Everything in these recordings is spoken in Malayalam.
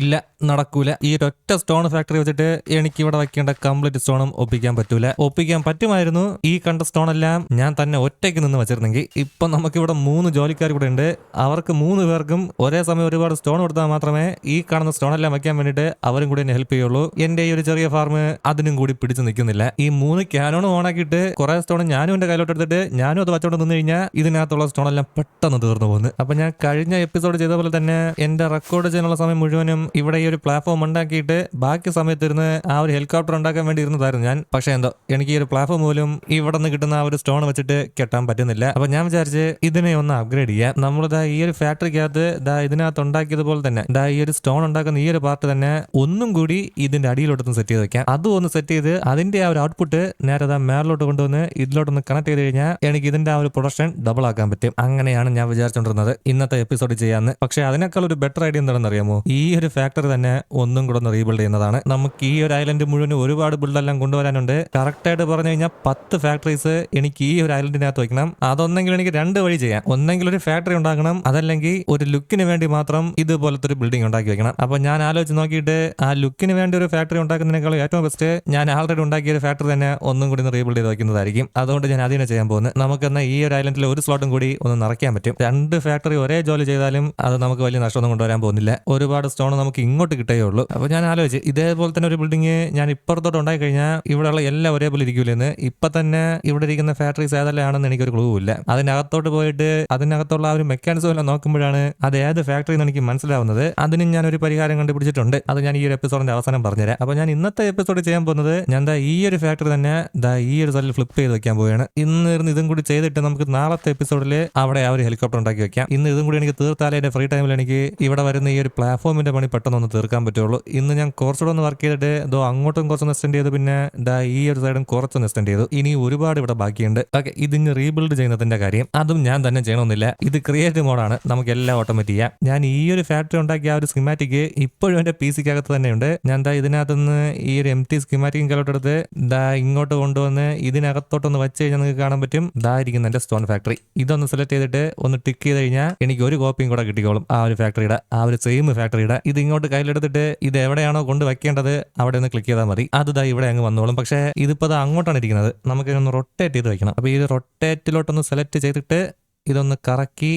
ഇല്ല നടക്കൂല. ഈ ഒറ്റ സ്റ്റോൺ ഫാക്ടറി വെച്ചിട്ട് എനിക്ക് ഇവിടെ വെക്കേണ്ട കംപ്ലീറ്റ് സ്റ്റോണും ഒപ്പിക്കാൻ പറ്റൂല. ഒപ്പിക്കാൻ പറ്റുമായിരുന്നു. ഈ കണ്ട സ്റ്റോൺ എല്ലാം ഞാൻ തന്നെ ഒറ്റയ്ക്ക് നിന്ന് വെച്ചിരുന്നെങ്കിൽ ഇപ്പൊ നമുക്കിവിടെ മൂന്ന് ജോലിക്കാർ കൂടെ ഉണ്ട്. അവർക്ക് മൂന്ന് പേർക്കും ഒരേ സമയം ഒരുപാട് സ്റ്റോൺ കൊടുത്താൽ മാത്രമേ ഈ കാണുന്ന സ്റ്റോൺ എല്ലാം വെക്കാൻ വേണ്ടിയിട്ട് അവരും കൂടി എന്നെ ഹെൽപ്പ് ചെയ്യുള്ളൂ. എന്റെ ഈ ഒരു ചെറിയ ഫാർം അതിനും കൂടി പിടിച്ചു നിൽക്കുന്നില്ല. ഈ മൂന്ന് ക്യാനോൺ ഓണാക്കിയിട്ട് കുറെ സ്റ്റോൺ ഞാനും എന്റെ കയ്യിലോട്ട് എടുത്തിട്ട് ഞാനും അത് വച്ചോണ്ട് നിന്ന് കഴിഞ്ഞാൽ ഇതിനകത്തുള്ള സ്റ്റോൺ എല്ലാം പെട്ടെന്ന് തീർന്നു പോകുന്നു. അപ്പൊ ഞാൻ കഴിഞ്ഞ എപ്പിസോഡ് ചെയ്ത പോലെ തന്നെ എന്റെ റെക്കോർഡ് ചെയ്യാനുള്ള സമയം മുഴുവനും ഇവിടെ ഈ ഒരു പ്ലാറ്റ്ഫോം ഉണ്ടാക്കിയിട്ട് ബാക്കി സമയത്ത് ഇരുന്ന് ആ ഒരു ഹെലികോപ്റ്റർ ഉണ്ടാക്കാൻ വേണ്ടി ഇരുന്നതായിരുന്നു ഞാൻ. പക്ഷേ എന്തോ എനിക്ക് ഈ ഒരു പ്ലാറ്റ്ഫോം പോലും ഇവിടെ നിന്ന് കിട്ടുന്ന ആ ഒരു സ്റ്റോൺ വെച്ചിട്ട് കെട്ടാൻ പറ്റുന്നില്ല. അപ്പൊ ഞാൻ വിചാരിച്ച് ഇതിനെ ഒന്ന് അപ്ഗ്രേഡ് ചെയ്യാം. നമ്മൾ ദാ ഈ ഒരു ഫാക്ടറിക്കകത്ത് ദാ ഇതിനകത്ത് ഉണ്ടാക്കിയതുപോലെ തന്നെ ദാ ഈ ഒരു സ്റ്റോൺ ഉണ്ടാക്കുന്ന ഈ ഒരു പാർട്ട് തന്നെ ഒന്നും കൂടി ഇതിന്റെ അടിയിലോട്ടൊന്ന് സെറ്റ് ചെയ്ത് വെക്കാം. അതും ഒന്ന് സെറ്റ് ചെയ്ത് അതിന്റെ ആ ഒരു ഔട്ട്പുട്ട് നേരെ ദാ മേളിലോട്ട് കൊണ്ടുവന്ന് ഇതിലോട്ടൊന്ന് കണക്ട് ചെയ്ത് കഴിഞ്ഞാൽ എനിക്ക് ഇതിന്റെ ആ ഒരു പ്രൊഡക്ഷൻ ഡബിൾ ആക്കാൻ പറ്റും. അങ്ങനെയാണ് ഞാൻ വിചാരിച്ചുകൊണ്ടിരുന്നത് ഇന്നത്തെ എപ്പിസോഡ് ചെയ്യാന്ന്. പക്ഷെ അതിനേക്കാൾ ഒരു ബെറ്റർ ഐഡിയ എന്താണെന്ന് അറിയാമോ ഈ ഒരു ഫാക്ടറി തന്നെ ഒന്നും കൂടെ ഒന്ന് റീബിൽഡ് ചെയ്യുന്നതാണ്. നമുക്ക് ഈ ഒരു ഐലൻഡ് മുഴുവൻ ഒരുപാട് ബിൽഡെല്ലാം കൊണ്ടുവരാനുണ്ട്. കറക്റ്റായിട്ട് പറഞ്ഞു കഴിഞ്ഞാൽ പത്ത് ഫാക്ടറീസ് എനിക്ക് ഈ ഒരു ഐലൻഡിനകത്ത് വയ്ക്കണം അതൊന്നെങ്കിൽ എനിക്ക് രണ്ട് വഴി ചെയ്യാം. ഒന്നെങ്കിൽ ഒരു ഫാക്ടറി ഉണ്ടാക്കണം അതല്ലെങ്കിൽ ഒരു ലുക്കിന് വേണ്ടി മാത്രം ഇതുപോലത്തെ ഒരു ബിൽഡിംഗ് ഉണ്ടാക്കി വെക്കണം. അപ്പൊ ഞാൻ ആലോചിച്ച് നോക്കിയിട്ട് ആ ലുക്കിന് വേണ്ടി ഒരു ഫാക്ടറി ഉണ്ടാക്കുന്നതിനേക്കാളും ഏറ്റവും ബെസ്റ്റ് ഞാൻ ആൾറെഡി ഉണ്ടാക്കിയ ഒരു ഫാക്ടറി തന്നെ ഒന്നും കൂടി റീബിൽഡ് ചെയ്ത് വെക്കുന്നതായിരിക്കും. അതുകൊണ്ട് ഞാൻ അതിനെ ചെയ്യാൻ പോകുന്നത്. നമുക്ക് എന്നാൽ ഈ ഒരു ഐലൻഡിൽ ഒരു സ്ലോട്ടും കൂടി ഒന്ന് നിറയ്ക്കാൻ പറ്റും. രണ്ട് ഫാക്ടറി ഒരേ ജോലി ചെയ്താലും അത് നമുക്ക് വലിയ നഷ്ടമൊന്നും കൊണ്ടുവരാൻ പോകുന്നില്ല. ഒരുപാട് സ്റ്റോൺ നമുക്ക് ഇങ്ങോട്ട് കിട്ടേ ഉള്ളൂ. അപ്പോൾ ഞാൻ ആലോചിച്ച് ഇതേപോലെ തന്നെ ഒരു ബിൽഡിംഗ് ഞാൻ ഇപ്പുറത്തോട്ട് ഉണ്ടായി കഴിഞ്ഞാൽ ഇവിടെയുള്ള എല്ലാം ഒരേപോലെ ഇരിക്കൂലെന്ന്. ഇപ്പൊ തന്നെ ഇവിടെ ഇരിക്കുന്ന ഫാക്ടറീസ് ഏതെല്ലാമാണെന്ന് എനിക്ക് ഒരു ക്ലൂ ഇല്ല. അതിനകത്തോട്ട് പോയിട്ട് അതിനകത്തുള്ള ആ ഒരു മെക്കാനിസം എല്ലാം നോക്കുമ്പോഴാണ് അത് ഏത് ഫാക്ടറി എന്ന് എനിക്ക് മനസ്സിലാവുന്നത്. അതിനും ഞാൻ ഒരു പരിഹാരം കണ്ടുപിടിച്ചിട്ടുണ്ട്. അത് ഞാൻ ഈ ഒരു എപ്പിസോഡിന്റെ അവസാനം പറഞ്ഞുതരാം. അപ്പോൾ ഞാൻ ഇന്നത്തെ എപ്പിസോഡ് ചെയ്യാൻ പോകുന്നത് ഞാൻ ദാ ഈ ഒരു ഫാക്ടറി തന്നെ ദാ ഈ ഒരു സ്ഥലത്ത് ഫ്ലിപ്പ് ചെയ്ത് വെക്കാൻ പോവുകയാണ്. ഇന്ന് ഇരുന്ന് ഇതും കൂടി ചെയ്തിട്ട് നമുക്ക് നാളത്തെ എപ്പിസോഡിൽ അവിടെ ആ ഒരു ഹെലികോപ്റ്റർ ഉണ്ടാക്കി വെക്കാം. ഇന്ന് ഇതും കൂടി എനിക്ക് തീർത്താലേ എന്റെ ഫ്രീ ടൈമിൽ എനിക്ക് ഇവിടെ വരുന്ന ഈ ഒരു പ്ലാറ്റ്ഫോമിന്റെ പണി പെട്ടെന്ന് ഒന്ന് തീർക്കാൻ പറ്റുള്ളൂ. ഇന്ന് ഞാൻ കുറച്ചുകൂടെ ഒന്ന് വർക്ക് ചെയ്തിട്ട് ഇതോ അങ്ങോട്ടും കുറച്ചൊന്ന് എക്സ്റ്റെൻഡ് ചെയ്തു. പിന്നെ ദാ ഈ ഒരു സൈഡും കുറച്ചൊന്ന് എക്സ്റ്റെൻഡ് ചെയ്തു. ഇനി ഒരുപാട് ഇവിടെ ബാക്കിയുണ്ട്. ഓക്കെ ഇതിന് റീബിൽഡ് ചെയ്യുന്നതിന്റെ കാര്യം അതും ഞാൻ തന്നെ ചെയ്യണമെന്നില്ല. ഇത് ക്രിയേറ്റീവ് മോഡാണ് നമുക്ക് എല്ലാം ഓട്ടോമേറ്റ് ചെയ്യാം. ഞാൻ ഈ ഒരു ഫാക്ടറി ഉണ്ടാക്കിയ ആ ഒരു സ്കിമാറ്റിക് ഇപ്പോഴും എന്റെ പി സിക്കകത്ത് തന്നെയുണ്ട്. ഞാൻ ദാ ഇതിനകത്തുനിന്ന് ഈ ഒരു എം ടി സ്കിമാറ്റിക്കും കലോട്ടെടുത്ത് ദാ ഇങ്ങോട്ട് കൊണ്ടുവന്ന് ഇതിനകത്തോട്ടൊന്ന് വെച്ച് കഴിഞ്ഞാൽ നിങ്ങൾക്ക് കാണാൻ പറ്റും. ദാ ഇരിക്കുന്ന എന്റെ സ്റ്റോൺ ഫാക്ടറി ഇതൊന്ന് സെലക്ട് ചെയ്തിട്ട് ഒന്ന് ടിക്ക് ചെയ്ത് കഴിഞ്ഞാൽ എനിക്ക് ഒരു കോപ്പിയും കൂടെ കിട്ടിക്കോളും ആ ഒരു ഫാക്ടറിയുടെ ആ ഒരു സെയിം ഫാക്ടറിയുടെ ഇത് ഇങ്ങോട്ട് കയ്യിലെടുത്തിട്ട് ഇത് എവിടെയാണോ കൊണ്ട് വെക്കേണ്ടത് അവിടെ ഒന്ന് ക്ലിക്ക് ചെയ്താൽ മതി. അത് ഇവിടെ അങ്ങ് വന്നോളും. പക്ഷേ ഇതിപ്പോൾ അത് അങ്ങോട്ടാണ് ഇരിക്കുന്നത്. നമുക്ക് ഒന്ന് റൊട്ടേറ്റ് ചെയ്ത് വെക്കണം അപ്പോൾ ഈ റൊട്ടേറ്റിലോട്ടൊന്ന് സെലക്ട് ചെയ്തിട്ട് ഇതൊന്ന് കറക്കി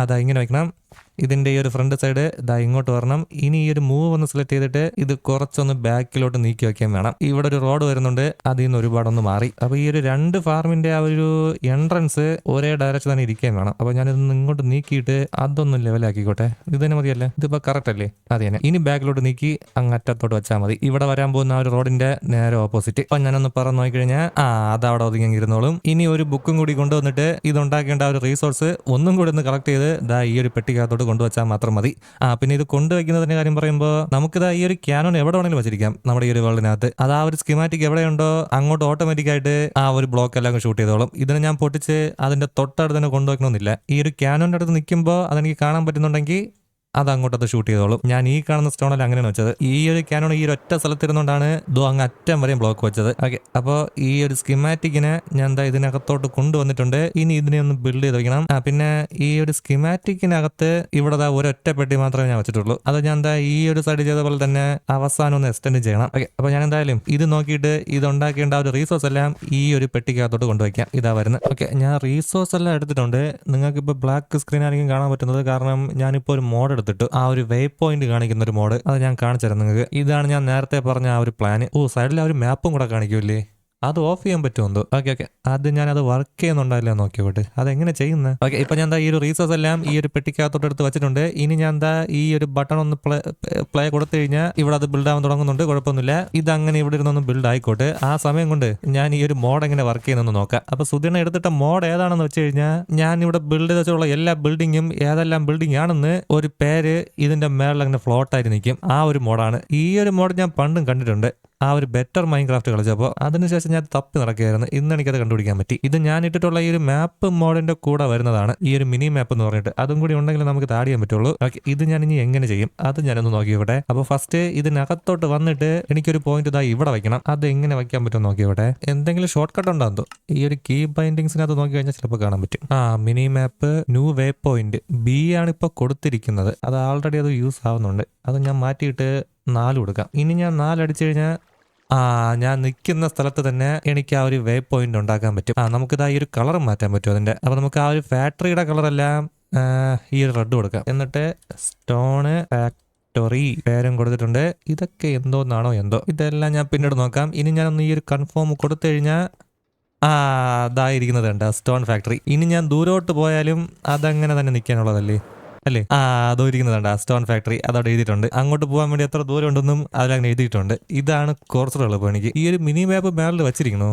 അതാ ഇങ്ങനെ വെക്കണം ഇതിന്റെ ഈ ഒരു ഫ്രണ്ട് സൈഡ് ദാ ഇങ്ങോട്ട് വരണം. ഇനി ഈ ഒരു മൂവ് ഒന്ന് സെലക്ട് ചെയ്തിട്ട് ഇത് കുറച്ചൊന്ന് ബാക്കിലോട്ട് നീക്കി വെക്കാൻ വേണം. ഇവിടെ ഒരു റോഡ് വരുന്നുണ്ട്. അതിൽ നിന്ന് ഒരുപാടൊന്ന് മാറി. അപ്പൊ ഈ ഒരു രണ്ട് ഫാർമിന്റെ ആ ഒരു എൻട്രൻസ് ഒരേ ഡയറക്ഷൻ തന്നെ ഇരിക്കാൻ വേണം. അപ്പൊ ഞാനിതൊന്ന് ഇങ്ങോട്ട് നീക്കിയിട്ട് അതൊന്ന് ലെവലാക്കിക്കോട്ടെ ഇത് തന്നെ മതിയല്ലേ? ഇതിപ്പോ കറക്റ്റ് അല്ലേ? അത് തന്നെ. ഇനി ബാക്കിലോട്ട് നീക്കി അങ്ങ് അറ്റത്തോട്ട് വെച്ചാൽ മതി. ഇവിടെ വരാൻ പോകുന്ന ആ ഒരു റോഡിന്റെ നേരെ ഓപ്പോസിറ്റ് അപ്പൊ ഞാനൊന്ന് പറഞ്ഞു നോക്കിക്കഴിഞ്ഞാൽ ആ അതവിടെ ഒതുങ്ങി ഇരുന്നോളും. ഇനി ഒരു ബുക്കും കൂടി കൊണ്ടുവന്നിട്ട് ഇത് ഉണ്ടാക്കേണ്ട ആ ഒരു റീസോഴ്സ് ഒന്നും കൂടി ഒന്ന് കളക്ട് ചെയ്ത് ദാ ഈ ഒരു പെട്ടിക്കകത്തോട്ട് കൊണ്ടുവച്ചാൽ മാത്രം മതി. ആ പിന്നെ ഇത് കൊണ്ടുവയ്ക്കുന്നതിന്റെ കാര്യം പറയുമ്പോൾ നമുക്കിത് ഈ ഒരു ക്യാനോൺ എവിടെ വേണമെങ്കിലും വെച്ചിരിക്കാം നമ്മുടെ ഈ ഒരു വേൾഡിനകത്ത്. അത് ആ ഒരു സ്കിമാറ്റിക് എവിടെയുണ്ടോ അങ്ങോട്ട് ഓട്ടോമാറ്റിക് ആയിട്ട് ആ ഒരു ബ്ലോക്ക് എല്ലാം ഷൂട്ട് ചെയ്തോളും. ഇതിനെ ഞാൻ പൊട്ടിച്ച് അതിന്റെ തൊട്ടടുത്ത് തന്നെ കൊണ്ടുവയ്ക്കണമെന്നില്ല. ഈ ഒരു ക്യാനോന്റെ അടുത്ത് നിൽക്കുമ്പോൾ അതെനിക്ക് കാണാൻ പറ്റുന്നുണ്ടെങ്കിൽ അത് അങ്ങോട്ടത് ഷൂട്ട് ചെയ്തോളും. ഞാൻ ഈ കാണുന്ന സ്റ്റോണിൽ അങ്ങനെയാണ് വെച്ചത്. ഈ ഒരു ക്യാനോൺ ഈ ഒരു ഒറ്റ സ്ഥലത്തിരുന്നുകൊണ്ടാണ് ദോ അങ്ങ് അറ്റം വരെയും ബ്ലോക്ക് വെച്ചത്. ഓക്കെ അപ്പോൾ ഈ ഒരു സ്കിമാറ്റിക്കിനെ ഞാൻ എന്താ ഇതിനകത്തോട്ട് കൊണ്ടുവന്നിട്ടുണ്ട്. ഇനി ഇതിനെ ഒന്ന് ബിൽഡ് ചെയ്ത് വെക്കണം പിന്നെ ഈ ഒരു സ്കിമാറ്റിക്കിനകത്ത് ഇവിടെ ഒരൊറ്റ പെട്ടി മാത്രമേ ഞാൻ വെച്ചിട്ടുള്ളൂ. അത് ഞാൻ എന്താ ഈ ഒരു സൈഡ് ചെയ്ത പോലെ തന്നെ അവസാനം ഒന്ന് എക്സ്റ്റെൻഡ് ചെയ്യണം. ഓക്കെ അപ്പോൾ ഞാൻ എന്തായാലും ഇത് നോക്കിയിട്ട് ഇത് ഉണ്ടാക്കേണ്ട ഒരു റീസോഴ്സ് എല്ലാം ഈ ഒരു പെട്ടിക്കകത്തോട്ട് കൊണ്ടുവയ്ക്കാം. ഇതാ വരുന്നത്. ഓക്കെ ഞാൻ റീസോഴ്സ് എല്ലാം എടുത്തിട്ടുണ്ട്. നിങ്ങൾക്ക് ഇപ്പോൾ ബ്ലാക്ക് സ്ക്രീൻ ആയിരിക്കും കാണാൻ പറ്റുന്നത്. കാരണം ഞാനിപ്പോൾ ഒരു മോഡ് എടുത്തിട്ട് ആ ഒരു വേ പോയിന്റ് കാണിക്കുന്ന ഒരു മോഡ് അത് ഞാൻ കാണിച്ചു തരാം നിങ്ങൾക്ക്. ഇതാണ് ഞാൻ നേരത്തെ പറഞ്ഞ ആ ഒരു പ്ലാൻ ഓ സൈഡിൽ ആ ഒരു മാപ്പും കൂടെ കാണിക്കൂലേ അത് ഓഫ് ചെയ്യാൻ പറ്റുമോ ഓക്കെ ഓക്കെ അത് ഞാൻ അത് വർക്ക് ചെയ്യുന്നുണ്ടല്ലോ നോക്കിയോട്ടെ അതെങ്ങനെ ചെയ്യുന്നത് ഓക്കെ ഇപ്പൊ ഞാൻ എന്താ ഈ ഒരു റീസോഴ്സ് എല്ലാം ഈ ഒരു പെട്ടിക്കകത്തോട്ട് എടുത്ത് വെച്ചിട്ടുണ്ട്. ഇനി ഞാൻ എന്താ ഈ ഒരു ബട്ടൺ ഒന്ന് പ്ലേ പ്ലേ കൊടുത്തു കഴിഞ്ഞാൽ ഇവിടെ അത് ബിൽഡ് ആവാൻ തുടങ്ങുന്നുണ്ട്. കുഴപ്പമൊന്നുമില്ല. ഇത് അങ്ങനെ ഇവിടെ ഇരുന്നൊന്ന് ബിൽഡ് ആയിക്കോട്ടെ. ആ സമയം കൊണ്ട് ഞാൻ ഈ ഒരു മോഡ് എങ്ങനെ വർക്ക് ചെയ്യുന്നെന്ന് നോക്കാം. അപ്പൊ സുധീർണ എടുത്തിട്ട മോഡ് ഏതാണെന്ന് വെച്ച് കഴിഞ്ഞാൽ ഞാൻ ഇവിടെ ബിൽഡ് ചെയ്ത് വെച്ചുള്ള എല്ലാ ബിൽഡിങ്ങും ഏതെല്ലാം ബിൽഡിംഗ് ആണെന്ന് ഒരു പേര് ഇതിന്റെ മേളിൽ അങ്ങനെ ഫ്ലോട്ട് ആയിട്ട് നിൽക്കും ആ ഒരു മോഡാണ് ഈ ഒരു മോഡ് ഞാൻ പണ്ടും കണ്ടിട്ടുണ്ട്. ആ ഒരു ബെറ്റർ മൈൻഡ് ക്രാഫ്റ്റ് കളിച്ചപ്പോൾ അതിനുശേഷം ഞാൻ തപ്പി നടക്കുകയായിരുന്നു. ഇന്ന് എനിക്കത് കണ്ടുപിടിക്കാൻ പറ്റി. ഇത് ഞാൻ ഇട്ടിട്ടുള്ള ഈ ഒരു മാപ്പ് മോഡിന്റെ കൂടെ വരുന്നതാണ്. ഈ ഒരു മിനി മാപ്പ് എന്ന് പറഞ്ഞിട്ട്. അതും കൂടി ഉണ്ടെങ്കിൽ നമുക്ക് താടി ചെയ്യാൻ പറ്റുള്ളൂ. ഓക്കെ ഇത് ഞാൻ ഇനി എങ്ങനെ ചെയ്യും? അത് ഞാനൊന്ന് ഇവിടെ. അപ്പോൾ ഫസ്റ്റ് ഇതിനകത്തോട്ട് വന്നിട്ട് എനിക്കൊരു പോയിന്റ് ഇതാ ഇവിടെ വയ്ക്കണം. അത് എങ്ങനെ വെക്കാൻ പറ്റും ഇവിടെ. എന്തെങ്കിലും ഷോർട്ട് കട്ട് ഉണ്ടാകും ഈ ഒരു കീ ബൈൻഡിങ്സിനകത്ത് നോക്കി കഴിഞ്ഞാൽ ചിലപ്പോൾ കാണാൻ പറ്റും. ആ mini map new waypoint B ആണ് ഇപ്പോൾ കൊടുത്തിരിക്കുന്നത്. അത് ആൾറെഡി അത് യൂസ് ആവുന്നുണ്ട്. അത് ഞാൻ മാറ്റിയിട്ട് നാല് കൊടുക്കാം. ഇനി ഞാൻ നാലടിച്ചു കഴിഞ്ഞാൽ ആ ഞാൻ നിൽക്കുന്ന സ്ഥലത്ത് തന്നെ എനിക്ക് ആ ഒരു വേ പോയിന്റ് ഉണ്ടാക്കാൻ പറ്റും. ആ നമുക്കിത് ആ ഒരു കളർ മാറ്റാൻ പറ്റും അതിന്റെ. അപ്പോൾ നമുക്ക് ആ ഒരു ഫാക്ടറിയുടെ കളറെല്ലാം ഈ ഒരു റെഡ് കൊടുക്കാം. എന്നിട്ട് സ്റ്റോണ് ഫാക്ടറി പേരും കൊടുത്തിട്ടുണ്ട്. ഇതൊക്കെ എന്തോന്നാണോ എന്തോ. ഇതെല്ലാം ഞാൻ പിന്നീട് നോക്കാം. ഇനി ഞാനൊന്ന് ഈ ഒരു കൺഫേം കൊടുത്തു കഴിഞ്ഞാൽ ആ അതായിരിക്കുന്നത് കണ്ട സ്റ്റോൺ ഫാക്ടറി ഇനി ഞാൻ ദൂരോട്ട് പോയാലും അതങ്ങനെ തന്നെ നിൽക്കാനുള്ളതല്ലേ? അല്ലേ? ആ അതോ സ്റ്റോൺ ഫാക്ടറി അതവിടെ എഴുതിയിട്ടുണ്ട്. അങ്ങോട്ട് പോകാൻ വേണ്ടി എത്ര ദൂരം ഉണ്ടെന്നും അതിലങ്ങനെ എഴുതിയിട്ടുണ്ട്. ഇതാണ് കോർസറുള്ള പണിക്ക് ഈ ഒരു മിനി മാപ്പ് മേളിൽ വെച്ചിരിക്കണോ?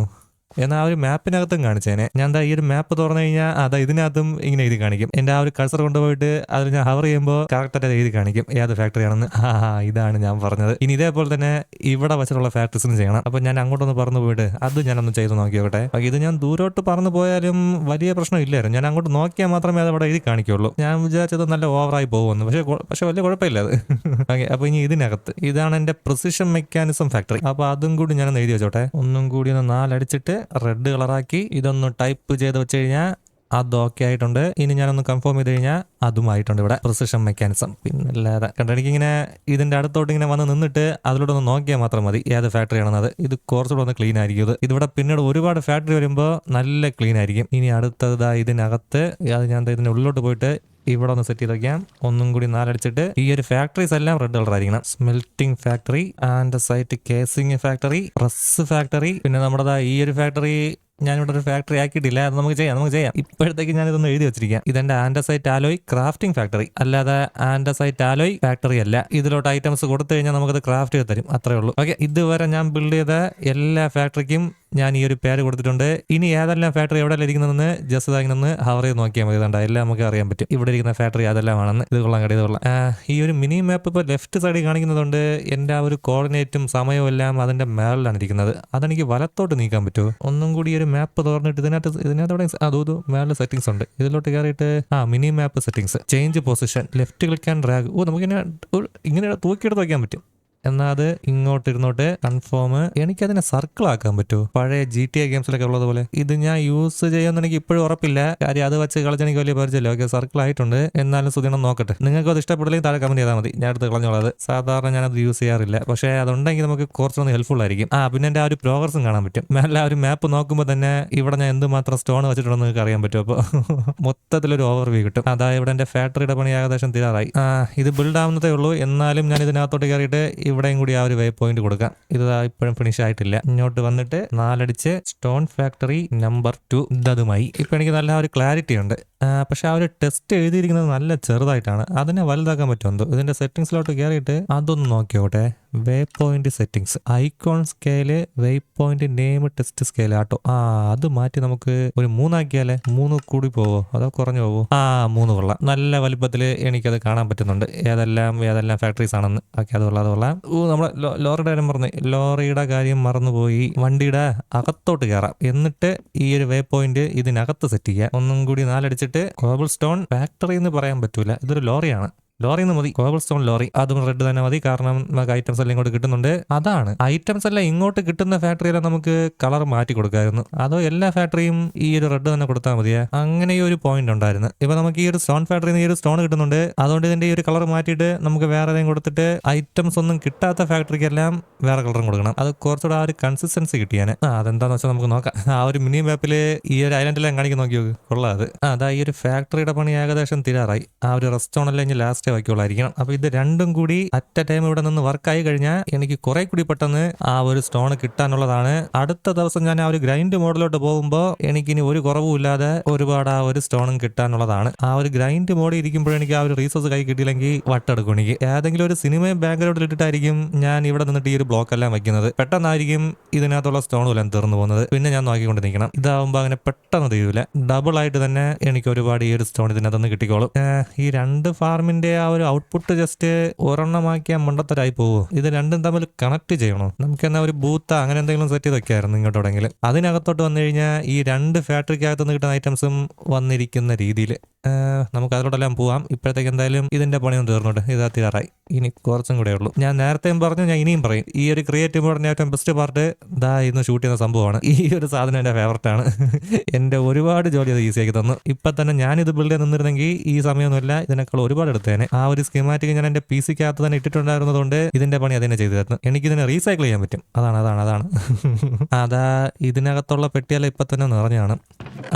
എന്നാൽ ആ ഒരു മാപ്പിനകത്തും കാണിച്ചേനെ. ഞാൻ എന്താ ഈ ഒരു മാപ്പ് തുറന്നു കഴിഞ്ഞാൽ അതാ ഇതിനകത്തും ഇങ്ങനെ എഴുതി കാണിക്കും. എന്റെ ആ ഒരു കൾച്ചർ കൊണ്ടുപോയിട്ട് അതിൽ ഞാൻ ഹവർ ചെയ്യുമ്പോൾ കറക്റ്റായിട്ട് അത് എഴുതി കാണിക്കും. ഏത് ഫാക്ടറി ആണെന്ന്. ആ ഇതാണ് ഞാൻ പറഞ്ഞത്. ഇനി ഇതേപോലെ തന്നെ ഇവിടെ വെച്ചിട്ടുള്ള ഫാക്ടറീസിന് ചെയ്യണം. അപ്പോൾ ഞാൻ അങ്ങോട്ടൊന്ന് പറഞ്ഞു പോയിട്ട് അത് ഞാനൊന്ന് ചെയ്ത് നോക്കിയോട്ടെ അപ്പൊ ഇത് ഞാൻ ദൂരോട്ട് പറഞ്ഞു പോയാലും വലിയ പ്രശ്നം ഇല്ലായിരുന്നു. ഞാൻ അങ്ങോട്ട് നോക്കിയാൽ മാത്രമേ അത് അവിടെ എഴുതി കാണിക്കുള്ളൂ. ഞാൻ വിചാരിച്ചത് നല്ല ഓവറായി പോകുമെന്ന്. പക്ഷേ പക്ഷെ വലിയ കുഴപ്പമില്ല അത്. ഓക്കെ അപ്പോൾ ഇനി ഇതിനകത്ത്. ഇതാണ് എന്റെ പ്രിസിഷൻ മെക്കാനിസം ഫാക്ടറി അപ്പോൾ അതും കൂടി ഞാനൊന്ന് എഴുതി വെച്ചോട്ടെ. ഒന്നും കൂടി ഒന്ന് നാലടിച്ചിട്ട് റെഡ് കളറാക്കി ഇതൊന്ന് ടൈപ്പ് ചെയ്ത് വെച്ച് കഴിഞ്ഞാൽ അത് ഓക്കെ ആയിട്ടുണ്ട്. ഇനി ഞാനൊന്ന് കൺഫേം ചെയ്ത് കഴിഞ്ഞാൽ അതും ആയിട്ടുണ്ട് ഇവിടെ. പ്രിസിഷൻ മെക്കാനിസം പിന്നെ അല്ലാതെ കണ്ടോ എനിക്കിങ്ങനെ ഇതിന്റെ അടുത്തോട്ട് ഇങ്ങനെ വന്ന് നിന്നിട്ട് അതിലൂടെ ഒന്ന് നോക്കിയാൽ മാത്രം മതി. ഏത് ഫാക്ടറി ആണെന്നത് ഇത് കുറച്ചുകൂടെ ഒന്ന് ക്ലീൻ ആയിരിക്കും ഇത്. ഇതിവിടെ പിന്നീട് ഒരുപാട് ഫാക്ടറി വരുമ്പോൾ നല്ല ക്ലീൻ ആയിരിക്കും. ഇനി അടുത്തത് ഇതിനകത്ത് അത് ഞാൻ ഇതിന്റെ ഉള്ളിലോട്ട് പോയിട്ട് ഇവിടെ ഒന്ന് സെറ്റ് ചെയ്ത് വെക്കാം. ഒന്നും കൂടി നാലടിച്ചിട്ട് ഈ ഒരു ഫാക്ടറീസ് എല്ലാം റെഡ് കളർ ആയിരിക്കണം. Smelting factory and site casing factory press factory പിന്നെ നമ്മുടെ ഈ ഒരു ഫാക്ടറി ഞാനിവിടെ ഒരു ഫാക്ടറി ആക്കിയിട്ടില്ല. അത് നമുക്ക് ചെയ്യാം നമുക്ക് ചെയ്യാം. ഇപ്പോഴത്തേക്ക് ഞാൻ ഇതൊന്ന് എഴുതി വെച്ചിരിക്കാം. ഇതെന്റെ ആൻഡസൈറ്റ് ആലോയ് ക്രാഫ്റ്റിംഗ് ഫാക്ടറി അല്ലാതെ ആൻഡസൈറ്റ് ആലോയ് ഫാക്ടറി അല്ല. ഇതിലോട്ട് ഐറ്റംസ് കൊടുത്തു കഴിഞ്ഞാൽ നമുക്കത് ക്രാഫ്റ്റ് ചെയ്ത് തരും. അത്രേ ഉള്ളൂ. ഓക്കെ ഇതുവരെ ഞാൻ ബിൽഡ് ചെയ്ത എല്ലാ ഫാക്ടറിക്കും ഞാൻ ഈ ഒരു പേര് കൊടുത്തിട്ടുണ്ട്. ഇനി ഏതെല്ലാം ഫാക്ടറി എവിടെ ഇരിക്കുന്നതെന്ന് ജസ്റ്റ് ഇങ്ങനെ ഹവർ ചെയ്ത് നോക്കിയാൽ മതി. ഇതുണ്ട് എല്ലാം നമുക്ക് അറിയാൻ പറ്റും. ഇവിടെ ഇരിക്കുന്ന ഫാക്ടറി അതെല്ലാം ആണെന്ന് ഇത് കൊള്ളാം കടി കൊള്ളാം. ഈ ഒരു മിനി മാപ്പ് ഇപ്പോൾ ലെഫ്റ്റ് സൈഡിൽ കാണിക്കുന്നതുകൊണ്ട് എന്റെ ആ ഒരു കോർഡിനേറ്റും സമയവും എല്ലാം അതിന്റെ മേളിലാണ് ഇരിക്കുന്നത്. അതെനിക്ക് വലത്തോട്ട് നീക്കാൻ പറ്റുമോ? ഒന്നും കൂടി ഒരു മാപ്പ് തുറന്നിട്ട് ഇതിനകത്ത് ഇതിനകത്ത് അവിടെ അതോ മേളിൽ സെറ്റിംഗ്സ് ഉണ്ട്. ഇതിലോട്ട് കയറിയിട്ട് ആ mini map settings change position left click and drag ഓ നമുക്കിങ്ങനെ ഇങ്ങനെ തൂക്കിയെടുത്ത് വയ്ക്കാൻ പറ്റും. എന്നാൽ അത് ഇങ്ങോട്ട് ഇരുന്നോട്ട് കൺഫേം എനിക്കതിനെ സർക്കിൾ ആക്കാൻ പറ്റുമോ? പഴയ ജി ടി എ ഗെയിംസിലൊക്കെ ഉള്ളതുപോലെ ഇത് ഞാൻ യൂസ് ചെയ്യുമെന്ന് എനിക്ക് ഇപ്പോഴും ഉറപ്പില്ല. കാര്യം അത് വെച്ച് കളിച്ച് എനിക്ക് വലിയ പരിചയമില്ല. ഓക്കെ സർക്കിൾ ആയിട്ടുണ്ട്. എന്നാലും സുധീണം നോക്കട്ടെ. നിങ്ങൾക്ക് അത് ഇഷ്ടപ്പെടില്ലെങ്കിൽ താഴെ കമന്റ് ചെയ്താൽ മതി. ഞാൻ എടുത്ത് കളഞ്ഞോളത് സാധാരണ ഞാൻ അത് യൂസ് ചെയ്യാറില്ല. പക്ഷേ അതുണ്ടെങ്കിൽ നമുക്ക് കുറച്ചൊന്ന് ഹെൽപ്ഫുൾ ആയിരിക്കും. ആ പിന്നെ എന്റെ ആ ഒരു പ്രോഗ്രസും കാണാൻ പറ്റും. ആ ഒരു മാപ്പ് നോക്കുമ്പോൾ തന്നെ ഇവിടെ ഞാൻ എന്തുമാത്രം സ്റ്റോൺ വെച്ചിട്ടുണ്ടെന്ന് നിങ്ങൾക്ക് അറിയാൻ പറ്റും അപ്പോൾ മൊത്തത്തിലൊരു ഓവർ വ്യൂ കിട്ടും. അതായത് ഇവിടെ എന്റെ ഫാക്ടറിയുടെ പണി ഏകദേശം തീരാറായി. ഇത് ബിൽഡ് ആവുന്നതേ ഉള്ളൂ. എന്നാലും ഞാൻ ഇതിനകത്തോട്ട് കയറിയിട്ട് ഇവിടെയും കൂടി ആ ഒരു വേ പോയിന്റ് കൊടുക്കാം. ഇത് ഇപ്പോഴും ഫിനിഷ് ആയിട്ടില്ല. ഇങ്ങോട്ട് വന്നിട്ട് നാലടിച്ച് സ്റ്റോൺ ഫാക്ടറി നമ്പർ ടു ഇതുമായി ഇപ്പൊ എനിക്ക് നല്ല ഒരു ക്ലാരിറ്റി ഉണ്ട്. പക്ഷെ ആ ഒരു ടെസ്റ്റ് എഴുതിയിരിക്കുന്നത് നല്ല ചെറുതായിട്ടാണ്. അതിനെ വലുതാക്കാൻ പറ്റുമോ ഇതിന്റെ സെറ്റിംഗ്സിലോട്ട് കയറിയിട്ട് അതൊന്ന് നോക്കിയോട്ടെ. Waypoint settings icon scale waypoint name test scale auto. ആ അത് മാറ്റി നമുക്ക് ഒരു മൂന്നാക്കിയാലേ? മൂന്ന് കൂടി പോവോ? അതോ കുറഞ്ഞു പോവോ? ആ മൂന്ന് കൊള്ളാം. നല്ല വലിപ്പത്തിൽ എനിക്കത് കാണാൻ പറ്റുന്നുണ്ട്. ഏതെല്ലാം ഏതെല്ലാം ഫാക്ടറീസ് ആണെന്ന്. ഓക്കെ അത് കൊള്ളാം അത് കൊള്ളാം. ഓ നമ്മളെ ലോ- ലോറിയുടെ കാര്യം പറഞ്ഞു ലോറിയുടെ കാര്യം മറന്നുപോയി. വണ്ടിയുടെ അകത്തോട്ട് കയറാം എന്നിട്ട് ഈ ഒരു വേ പോയിന്റ് ഇതിനകത്ത് സെറ്റ് ചെയ്യാം. ഒന്നും കൂടി നാലടിച്ചിട്ട് കോബിൾ സ്റ്റോൺ ഫാക്ടറി എന്ന് പറയാൻ പറ്റൂല. ഇതൊരു ലോറിയാണ്. ലോറി എന്ന് മതി. Cobble stone lorry. അതും റെഡ് തന്നെ മതി. കാരണം നമുക്ക് ഐറ്റംസ് എല്ലാം ഇങ്ങോട്ട് കിട്ടുന്നുണ്ട്. അതാണ്. ഐറ്റംസ് എല്ലാം ഇങ്ങോട്ട് കിട്ടുന്ന ഫാക്ടറിയെല്ലാം നമുക്ക് കളർ മാറ്റി കൊടുക്കായിരുന്നു. അതോ എല്ലാ ഫാക്ടറിയും ഈ ഒരു റെഡ് തന്നെ കൊടുത്താൽ മതിയാ? അങ്ങനെ ഒരു പോയിന്റ് ഉണ്ടായിരുന്നു. ഇപ്പൊ നമുക്ക് ഈ ഒരു സ്റ്റോൺ ഫാക്ടറിയിൽ നിന്ന് ഈ ഒരു സ്റ്റോൺ കിട്ടുന്നുണ്ട്. അതുകൊണ്ട് ഇതിന്റെ ഈ ഒരു കളർ മാറ്റിയിട്ട് നമുക്ക് വേറെ ഏതെങ്കിലും കൊടുത്തിട്ട് ഐറ്റംസ് ഒന്നും കിട്ടാത്ത ഫാക്ടറിക്കെല്ലാം വേറെ കളറും കൊടുക്കണം. അത് കുറച്ചുകൂടെ ആ ഒരു കൺസിസ്റ്റൻസി കിട്ടിയാൻ ആ അതെന്താന്ന് വെച്ചാൽ നമുക്ക് നോക്കാം. ആ ഒരു മിനി മാപ്പിൽ ഈ ഒരു ഐലൻഡിലെല്ലാം കാണിക്കാൻ നോക്കി കൊള്ളാം അത്. അതാ ഈ ഒരു ഫാക്ടറിയുടെ പണി ഏകദേശം തീരാറായി. ആ ഒരു റെസ്റ്റോറന്റിൽ ഇനി ലാസ്റ്റ് വയ്ക്കുള്ളായിരിക്കണം അപ്പൊ ഇത് രണ്ടും കൂടി അറ്റ് എ ടൈം ഇവിടെ നിന്ന് വർക്കായി കഴിഞ്ഞാൽ എനിക്ക് കുറെ കൂടി പെട്ടെന്ന് ആ ഒരു സ്റ്റോൺ കിട്ടാനുള്ളതാണ്. അടുത്ത ദിവസം ഞാൻ ആ ഒരു ഗ്രൈൻഡ് മോഡിലോട്ട് പോകുമ്പോൾ എനിക്കിനി ഒരു കുറവുമില്ലാതെ ഒരുപാട് ആ ഒരു സ്റ്റോണും കിട്ടാനുള്ളതാണ്. ആ ഒരു ഗ്രൈൻഡ് മോഡിൽ ഇരിക്കുമ്പോൾ എനിക്ക് ആ ഒരു റീസോഴ്സ് കൈ കിട്ടിയില്ലെങ്കിൽ വട്ടെടുക്കും എനിക്ക്. ഏതെങ്കിലും ഒരു സിനിമയും ബാക്ക്ഗ്രൗണ്ടിൽ ഇട്ടിട്ടായിരിക്കും ഞാൻ ഇവിടെ നിന്നിട്ട് ഈ ഒരു ബ്ലോക്ക് എല്ലാം വയ്ക്കുന്നത്. പെട്ടെന്നായിരിക്കും ഇതിനകത്തുള്ള സ്റ്റോണും എല്ലാം തീർന്നു പോകുന്നത്. പിന്നെ ഞാൻ നോക്കിക്കൊണ്ട് നിൽക്കണം ഇതാവുമ്പോൾ അങ്ങനെ പെട്ടെന്ന് തീരൂല. ഡബിൾ ആയിട്ട് തന്നെ എനിക്ക് ഒരുപാട് ഈ ഒരു സ്റ്റോൺ ഇതിനകത്തുനിന്ന് കിട്ടിക്കോളും. ഈ രണ്ട് ഫാർമിന്റെ ആ ഒരു ഔട്ട്പുട്ട് ജസ്റ്റ് ഒരെണ്ണമാക്കിയാൽ മണ്ടത്തരായി പോകുമോ ഇത് രണ്ടും തമ്മിൽ കണക്ട് ചെയ്യണോ? നമുക്ക് എന്നാ ഒരു ബൂത്ത് അങ്ങനെ എന്തെങ്കിലും സെറ്റ് ചെയ്ത് വെക്കായിരുന്നു ഇങ്ങോട്ടെങ്കിലും അതിനകത്തോട്ട് വന്നു കഴിഞ്ഞാൽ ഈ രണ്ട് ഫാക്ടറിക്കകത്ത് നിന്ന് കിട്ടുന്ന ഐറ്റംസും വന്നിരിക്കുന്ന രീതിയിൽ. നമുക്ക് അതിലോട്ടെല്ലാം പോവാം. ഇപ്പോഴത്തേക്ക് എന്തായാലും ഇതിന്റെ പണിയൊന്നും തീർന്നോട്ടെ. ഇതാ തീരാറായി. ഇനി കുറച്ചും കൂടെ ഉള്ളൂ. ഞാൻ നേരത്തെയും പറഞ്ഞു ഞാൻ ഇനിയും പറയും. ഈ ഒരു ക്രിയേറ്റീവ് പറഞ്ഞ ഏറ്റവും ബെസ്റ്റ് പാർട്ട് ദാ ഇന്ന് ഷൂട്ട് ചെയ്യുന്ന സംഭവമാണ്. ഈ ഒരു സാധനം എന്റെ ഫേവററ്റ് ആണ്. എന്റെ ഒരുപാട് ജോലി അത് ഈസിയാക്കി തന്നു. ഇപ്പൊ തന്നെ ഞാനിത് ബിൽഡ് ചെയ്ത് നിന്നിരുന്നെങ്കിൽ ഈ സമയമൊന്നുമില്ല ഇതിനേക്കാൾ ഒരുപാട് എടുത്തേനെ. തന്നെ ആ ഒരു സ്കീമാറ്റിക് ഞാൻ എന്റെ പി സിക്കകത്ത് തന്നെ ഇട്ടിട്ടുണ്ടായിരുന്നതുകൊണ്ട് ഇതിന്റെ പണി അതിനെ ചെയ്തു എനിക്ക് ഇതിനെ റീസൈക്കിൾ ചെയ്യാൻ പറ്റും. അതാണ് അതാണ് അതാണ്. അതാ ഇതിനകത്തുള്ള പെട്ടിയല്ല ഇപ്പൊ തന്നെ നിറഞ്ഞാണ്.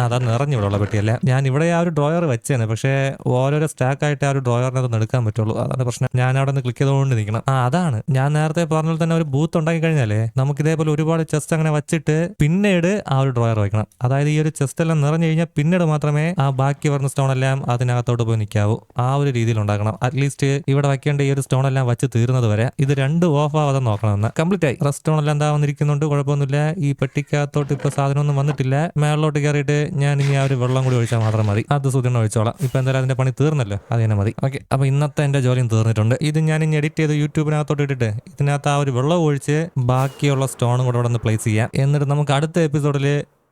അതാ നിറഞ്ഞു ഇവിടെ ഉള്ള പെട്ടിയല്ല. ഞാൻ ഇവിടെ ആ ഒരു ഡ്രോയർ വെച്ചേനെ പക്ഷേ ഓരോരോ സ്റ്റാക്ക് ആയിട്ട് ആ ഒരു ഡ്രോയറിനകത്ത് എടുക്കാൻ പറ്റുള്ളൂ. അതാണ് പ്രശ്നം. ഞാൻ അവിടെ നിന്ന് ക്ലിക്ക് ചെയ്തുകൊണ്ട് നിൽക്കണം. ആ അതാണ്. ഞാൻ നേരത്തെ പറഞ്ഞ തന്നെ ഒരു ബൂത്ത് ഉണ്ടാക്കി കഴിഞ്ഞാലേ നമുക്ക് ഇതേപോലെ ഒരുപാട് ചെസ്റ്റ് അങ്ങനെ വെച്ചിട്ട് പിന്നീട് ആ ഒരു ഡ്രോയർ വയ്ക്കണം അതായത് ഈ ഒരു ചെസ്റ്റ് എല്ലാം നിറഞ്ഞു കഴിഞ്ഞാൽ പിന്നീട് മാത്രമേ ആ ബാക്കി വരുന്ന സ്റ്റോൺ എല്ലാം അതിനകത്തോട്ട് പോയി നിൽക്കാവൂ. ആ ഒരു രീതിയിൽ ഉണ്ടാക്കണം. അറ്റ്ലീസ്റ്റ് ഇവിടെ വയ്ക്കേണ്ട ഈ ഒരു സ്റ്റോൺ എല്ലാം വെച്ച് തീർന്നത് വരെ ഇത് രണ്ട് ഓഫ് ആവാതെ നോക്കണമെന്ന്. കംപ്ലീറ്റ് ആയി. റെസ്റ്റ് സ്റ്റോൺ എല്ലാം എന്താ വന്നിരിക്കുന്നുണ്ട്? കുഴപ്പമൊന്നുമില്ല. ഈ പെട്ടിക്കകത്തോട്ട് ഇപ്പൊ സാധനമൊന്നും വന്നിട്ടില്ല. മേളിലോട്ട് കയറിയിട്ട് ഞാൻ ഇനി ആ ഒരു വെള്ളം കൂടി ഒഴിച്ചാൽ മാത്രം മതി. അത് സുധീർണ ഒഴിച്ചോളാം. ഇപ്പൊ എന്തായാലും അതിന്റെ പണി തീർന്നല്ലോ. അത് തന്നെ മതി. ഓക്കെ അപ്പൊ ഇന്നത്തെ എന്റെ ജോലിയും തീർന്നിട്ടുണ്ട്. ഇത് ഞാൻ ഇനി എഡിറ്റ് ചെയ്ത് യൂട്യൂബിനകത്തോട്ട് ഇട്ടിട്ട് ഇതിനകത്ത് ആ ഒരു വെള്ളം ഒഴിച്ച് ബാക്കിയുള്ള സ്റ്റോണും കൂടെ ഇവിടെ ഒന്ന് പ്ലേസ് ചെയ്യാം. എന്നിട്ട് നമുക്ക് അടുത്ത എപ്പിസോഡിൽ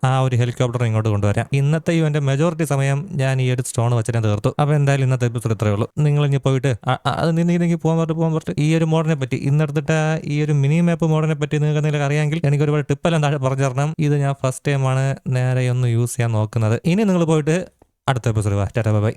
ആ ഒരു ഹെലികോപ്റ്റർ ഇങ്ങോട്ട് കൊണ്ടുവരാം. ഇന്നത്തെ ഇവന്റെ മെജോറിറ്റി സമയം ഞാൻ ഈ ഒരു സ്റ്റോൺ വെച്ചിട്ട് തീർത്തു. അപ്പൊ എന്തായാലും ഇന്നത്തെ എപ്പിസോഡ് ഇത്രയേ ഉള്ളൂ. നിങ്ങൾ ഇനി പോയിട്ട് ആ- ആ- അത് നീങ്ങി പോകാൻ പറ്റും പോകാൻ പറ്റും ഈ ഒരു മോഡിനെ പറ്റി ഇന്നെടുത്തിട്ട് ഈ ഒരു മിനി മാപ്പ് മോഡിനെ പറ്റി നിങ്ങൾക്ക് എന്തെങ്കിലും അറിയാമെങ്കിൽ എനിക്ക് ഒരുപാട് ടിപ്പെല്ലാം താഴെ പറഞ്ഞു തരണം ഇത് ഞാൻ ഫസ്റ്റ് ടൈമാണ് നേരെ ഒന്ന് യൂസ് ചെയ്യാൻ നോക്കുന്നത്. ഇനി നിങ്ങൾ പോയിട്ട് അടുത്ത എപ്പിസോഡ് വാ. Ta-ta bye.